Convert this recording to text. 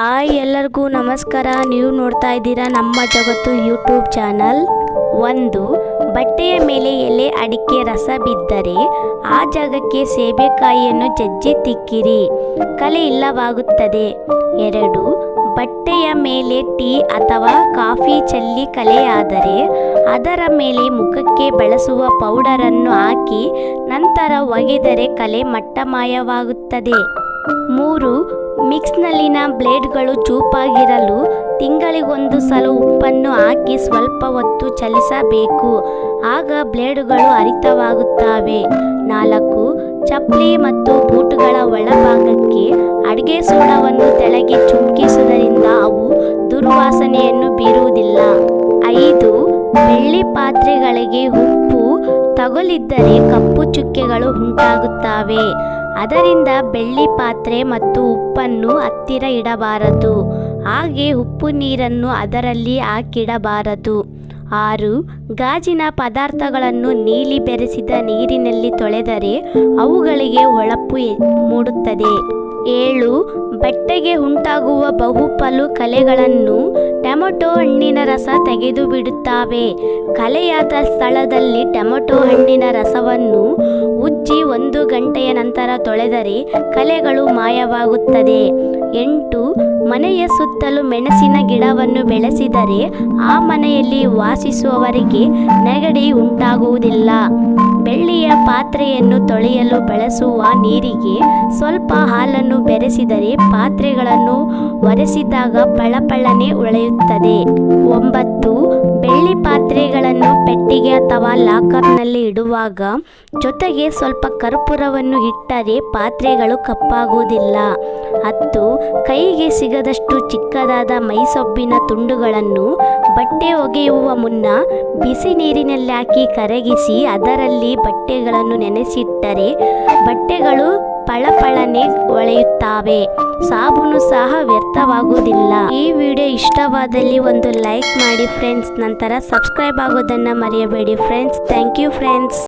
Hi ಎಲ್ಲರಿಗೂ ನಮಸ್ಕಾರ. ನೀವು ನೋಡ್ತಾ ಇದ್ದೀರಾ ನಮ್ಮ ಜಗತ್ತು ಯೂಟ್ಯೂಬ್ ಚಾನಲ್ ಒಂದು. ಬಟ್ಟೆಯ ಮೇಲೆ ಎಲೆ ಅಡಿಕೆ ರಸ ಬಿದ್ದರೆ ಆ ಜಾಗಕ್ಕೆ ಸೇಬೆಕಾಯಿಯನ್ನು ಜಜ್ಜಿ ತಿಕ್ಕಿರಿ. ಕಲೆ ಇಲ್ಲವಾಗುತ್ತದೆ. ಎರಡು. ಬಟ್ಟೆಯ ಮೇಲೆ ಟೀ ಅಥವಾ ಕಾಫಿ ಚೆಲ್ಲಿ ಕಲೆಯಾದರೆ ಅದರ ಮೇಲೆ ಮುಖಕ್ಕೆ ಬಳಸುವ ಪೌಡರನ್ನು ಹಾಕಿ ನಂತರ ಒಗೆದರೆ ಕಲೆ ಮಟ್ಟಮಾಯವಾಗುತ್ತದೆ. ಮೂರು. ಮಿಕ್ಸ್ನಲ್ಲಿನ ಬ್ಲೇಡ್ಗಳು ಚೂಪಾಗಿರಲು ತಿಂಗಳಿಗೊಂದು ಸಲ ಉಪ್ಪನ್ನು ಹಾಕಿ ಸ್ವಲ್ಪ ಹೊತ್ತು ಚಲಿಸಬೇಕು. ಆಗ ಬ್ಲೇಡುಗಳು ಹರಿತವಾಗುತ್ತವೆ. ನಾಲ್ಕು, ಚಪ್ಪಲಿ ಮತ್ತು ಬೂಟುಗಳ ಒಳಭಾಗಕ್ಕೆ ಅಡುಗೆ ಸೋಡವನ್ನು ತೆಳಗೆ ಚುಮ್ಕಿಸುವುದರಿಂದ ಅವು ದುರ್ವಾಸನೆಯನ್ನು ಬೀರುವುದಿಲ್ಲ. ಐದು, ಬೆಳ್ಳಿ ಪಾತ್ರೆಗಳಿಗೆ ಉಪ್ಪು ತಗುಲಿದ್ದರೆ ಕಪ್ಪು ಚುಕ್ಕೆಗಳು ಉಂಟಾಗುತ್ತವೆ. ಅದರಿಂದ ಬೆಳ್ಳಿ ಪಾತ್ರೆ ಮತ್ತು ಉಪ್ಪನ್ನು ಹತ್ತಿರ ಇಡಬಾರದು. ಹಾಗೆ ಉಪ್ಪು ನೀರನ್ನು ಅದರಲ್ಲಿ ಹಾಕಿಡಬಾರದು. ಆರು, ಗಾಜಿನ ಪದಾರ್ಥಗಳನ್ನು ನೀಲಿ ಬೆರೆಸಿದ ನೀರಿನಲ್ಲಿ ತೊಳೆದರೆ ಅವುಗಳಿಗೆ ಹೊಳಪು ಮೂಡುತ್ತದೆ. ಏಳು, ಬಟ್ಟೆಗೆ ಉಂಟಾಗುವ ಬಹುಪಲು ಕಲೆಗಳನ್ನು ಟೊಮೊಟೊ ಹಣ್ಣಿನ ರಸ ತೆಗೆದು ಬಿಡುತ್ತವೆ ಕಲೆಯಾದ ಸ್ಥಳದಲ್ಲಿ ಟೊಮೊಟೊ ಹಣ್ಣಿನ ರಸವನ್ನು ಉಜ್ಜಿ ಒಂದು ಗಂಟೆಯ ನಂತರ ತೊಳೆದರೆ ಕಲೆಗಳು ಮಾಯವಾಗುತ್ತದೆ. ಎಂಟು, ಮನೆಯ ಸುತ್ತಲೂ ಮೆಣಸಿನ ಗಿಡವನ್ನು ಬೆಳೆಸಿದರೆ ಆ ಮನೆಯಲ್ಲಿ ವಾಸಿಸುವವರಿಗೆ ನೆಗಡಿ ಉಂಟಾಗುವುದಿಲ್ಲ. ಬೆಳ್ಳಿಯ ಪಾತ್ರೆಯನ್ನು ತೊಳೆಯಲು ಬಳಸುವ ನೀರಿಗೆ ಸ್ವಲ್ಪ ಹಾಲನ್ನು ಬೆರೆಸಿದರೆ ಪಾತ್ರೆಗಳನ್ನು ಒರೆಸಿದಾಗ ಪಳಪಳನೆ ಉಳೆಯುತ್ತದೆ. ಒಂಬತ್ತು ಬೆಳ್ಳಿ ಪಾತ್ರೆಗಳನ್ನು ಪೆಟ್ಟಿಗೆ ಅಥವಾ ಲಾಕರ್ನಲ್ಲಿ ಇಡುವಾಗ, ಜೊತೆಗೆ ಸ್ವಲ್ಪ ಕರ್ಪೂರವನ್ನು ಇಟ್ಟರೆ ಪಾತ್ರೆಗಳು ಕಪ್ಪಾಗುವುದಿಲ್ಲ. ಹತ್ತು, ಕೈಗೆ ಸಿಗದಷ್ಟು ಚಿಕ್ಕದಾದ ಮೈಸೊಬ್ಬಿನ ತುಂಡುಗಳನ್ನು ಬಟ್ಟೆ ಒಗೆಯುವ ಮುನ್ನ ಬಿಸಿ ನೀರಿನಲ್ಲಿ ಹಾಕಿ ಕರಗಿಸಿ ಅದರಲ್ಲಿ ಬಟ್ಟೆಗಳನ್ನು ನೆನೆಸಿಟ್ಟರೆ ಬಟ್ಟೆಗಳು ಪಳಪಳನೆ ಹೊಳೆಯುತ್ತವೆ ಸಾಬೂನು ಸಹ ವ್ಯರ್ಥವಾಗುವುದಿಲ್ಲ. ಈ ವಿಡಿಯೋ ಇಷ್ಟವಾದಲ್ಲಿ ಒಂದು ಲೈಕ್ ಮಾಡಿ ಫ್ರೆಂಡ್ಸ್. ನಂತರ ಸಬ್ಸ್ಕ್ರೈಬ್ ಆಗೋದನ್ನು ಮರೆಯಬೇಡಿ ಫ್ರೆಂಡ್ಸ್. Thank you friends.